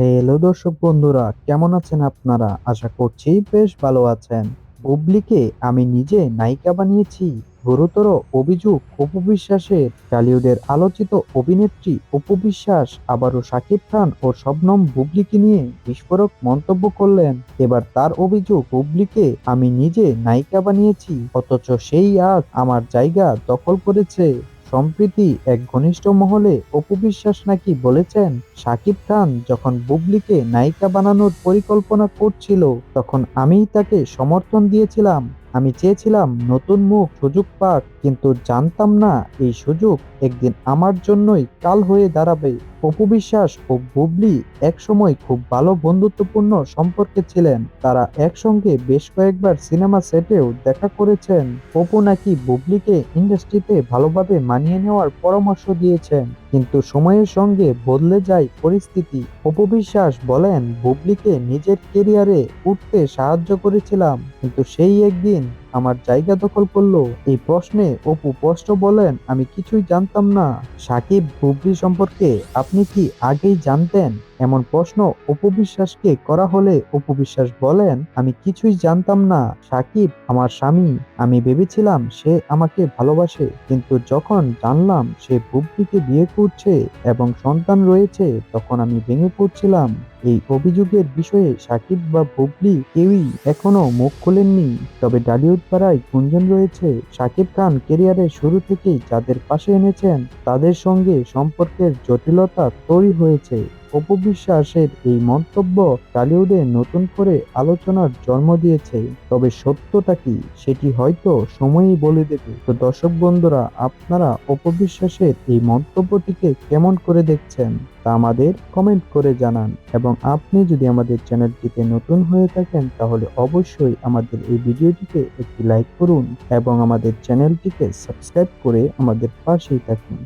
Hello দর্শক বন্ধুরা, কেমন আছেন আপনারা? আশা করছি বেশ ভালো আছেন। বুবলিকে আমি নিজে নায়িকা বানিয়েছি। গুরুতর অভিযোগ অপু বিশ্বাসের টলিউডের আলোচিত অভিনেত্রী অপু বিশ্বাস আবারও শাকিব খান ও শবনম বুবলিকে নিয়ে বিস্ফোরক মন্তব্য করলেন। এবার তার অভিযোগ বুবলিকে আমি নিজে নায়িকা বানিয়েছি, অথচ সেই আজ আমার জায়গা দখল করেছে। সম্প্রীতি এক ঘনিষ্ঠ মহলে অপু বিশ্বাস নাকি বলেছেন শাকিব খান যখন বুবলিকে নায়িকা বানানোর পরিকল্পনা করছিল, তখন আমিই তাকে সমর্থন দিয়েছিলাম। আমি চেয়েছিলাম নতুন মুখ সুযোগ পাক, কিন্তু জানতাম না এই সুযোগ একদিন আমার জন্যই কাল হয়ে দাঁড়াবে। অপু বিশ্বাস ও বুবলি একসময় খুব ভালো বন্ধুত্বপূর্ণ সম্পর্কে ছিলেন। তারা একসঙ্গে বেশ কয়েকবার সিনেমা সেটেও দেখা করেছেন। অপু নাকি বুবলিকে ইন্ডাস্ট্রিতে ভালোভাবে মানিয়ে নেওয়ার পরামর্শ দিয়েছেন। কিন্তু সময়ের সঙ্গে বদলে যায় পরিস্থিতি। অপবিশ্বাস বলেন, বুবলিকে নিজের কেরিয়ারে উঠতে সাহায্য করেছিলাম, কিন্তু সেই একদিন আমার জায়গা দখল করল। এই প্রশ্নে অপু স্পষ্ট বলেন, আমি কিছুই জানতাম না। সাকিব বুবলি সম্পর্কে আপনি কি আগেই জানতেন? এমন প্রশ্ন অপু বিশ্বাসকে করা হলে অপু বিশ্বাস বলেন, আমি কিছুই জানতাম না। সাকিব আমার স্বামী। আমি ভেবেছিলাম সে আমাকে ভালোবাসে, কিন্তু যখন জানলাম সে বুবলিকে বিয়ে করছে এবং সন্তান রয়েছে, তখন আমি ভেঙে পড়ছিলাম। এই অভিযোগের বিষয়ে সাকিব বা বুবলি কেউই এখনও মুখ খোলেননি। তবে ডালিউড পাড়ায় গুঞ্জন রয়েছে, সাকিব খান কেরিয়ারের শুরু থেকেই যাদের পাশে এনেছেন, তাদের সঙ্গে সম্পর্কের জটিলতা তৈরি হয়েছে। অপু বিশ্বাসের এই মন্তব্য টলিউডে নতুন করে আলোচনার জন্ম দিয়েছে। তবে সত্যটা কি, সেটি হয়তো সময়ই বলে দেবে। তো দর্শক বন্ধুরা, আপনারা অপু বিশ্বাসের এই মন্তব্যটিকে কেমন করে দেখছেন, তা আমাদের কমেন্ট করে জানান। এবং আপনি যদি আমাদের চ্যানেলটিতে নতুন হয়ে থাকেন, তাহলে অবশ্যই আমাদের এই ভিডিওটিকে একটি লাইক করুন এবং আমাদের চ্যানেলটিকে সাবস্ক্রাইব করে আমাদের পাশেই থাকুন।